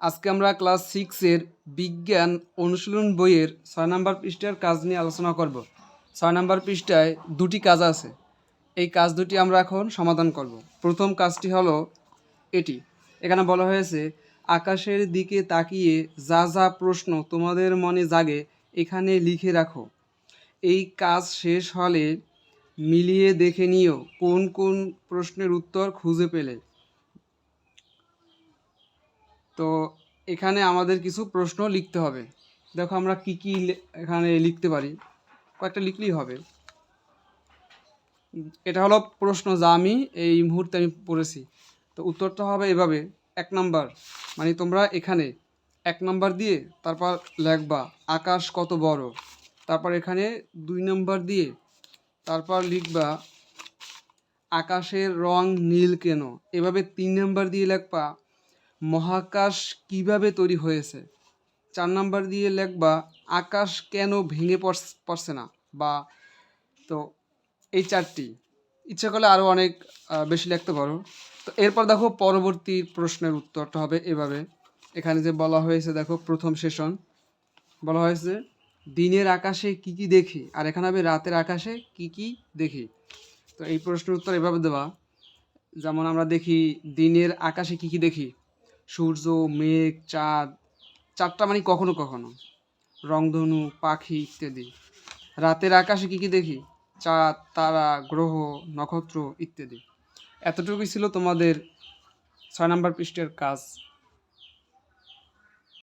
আজকে আমরা ক্লাস সিক্সের বিজ্ঞান অনুশীলন বইয়ের ছয় নম্বর পৃষ্ঠার কাজ নিয়ে আলোচনা করব। ছয় নম্বর পৃষ্ঠায় দুটি কাজ আছে। এই কাজ দুটি আমরা এখন সমাধান করব। প্রথম কাজটি হলো এটি। এখানে বলা হয়েছে, আকাশের দিকে তাকিয়ে যা যা প্রশ্ন তোমাদের মনে জাগে, এখানে লিখে রাখো। এই কাজ শেষ হলে মিলিয়ে দেখে নিও কোন কোন প্রশ্নের উত্তর খুঁজে পেলে। তো এখানে আমাদের কিছু প্রশ্ন লিখতে হবে। দেখো আমরা কি কি এখানে লিখতে পারি। কয়েকটা লিখলেই হবে। এটা হলো প্রশ্ন যা আমি এই মুহূর্তে আমি পড়েছি। তো উত্তরটা হবে এভাবে, এক নাম্বার মানে তোমরা এখানে এক নাম্বার দিয়ে তারপর লেখবা, আকাশ কত বড়। তারপর এখানে দুই নাম্বার দিয়ে তারপর লিখবা, আকাশের রং নীল কেন। এভাবে তিন নাম্বার দিয়ে লিখবা মহাকাশ কীভাবে তৈরি হয়েছে? চার নাম্বার দিয়ে লেখবা, আকাশ কেন ভেঙে পড়ছে না? বা, তো এই চারটি। ইচ্ছা করলে আরও অনেক বেশি লিখতে পারো। তো এরপর দেখো পরবর্তী প্রশ্নের উত্তরটা হবে এভাবে। এখানে যে বলা হয়েছে, দেখো প্রথম সেশন। বলা হয়েছে, দিনের আকাশে কি কি দেখি? আর এখানে হবে রাতের আকাশে কি কি দেখি? তো এই প্রশ্নের উত্তর এভাবে দেওয়া যেমন আমরা দেখি, দিনের আকাশে কি কি দেখি? সূর্য, মেঘ, চাঁদ, চাঁদটা মানে কখনো কখনো। রংধনু, পাখি ইত্যাদি। রাতের আকাশে কি কি দেখি? চাঁদ, তারা, গ্রহ, নক্ষত্র ইত্যাদি। এতটুকুই ছিল তোমাদের ছয় নম্বর পৃষ্ঠের কাজ।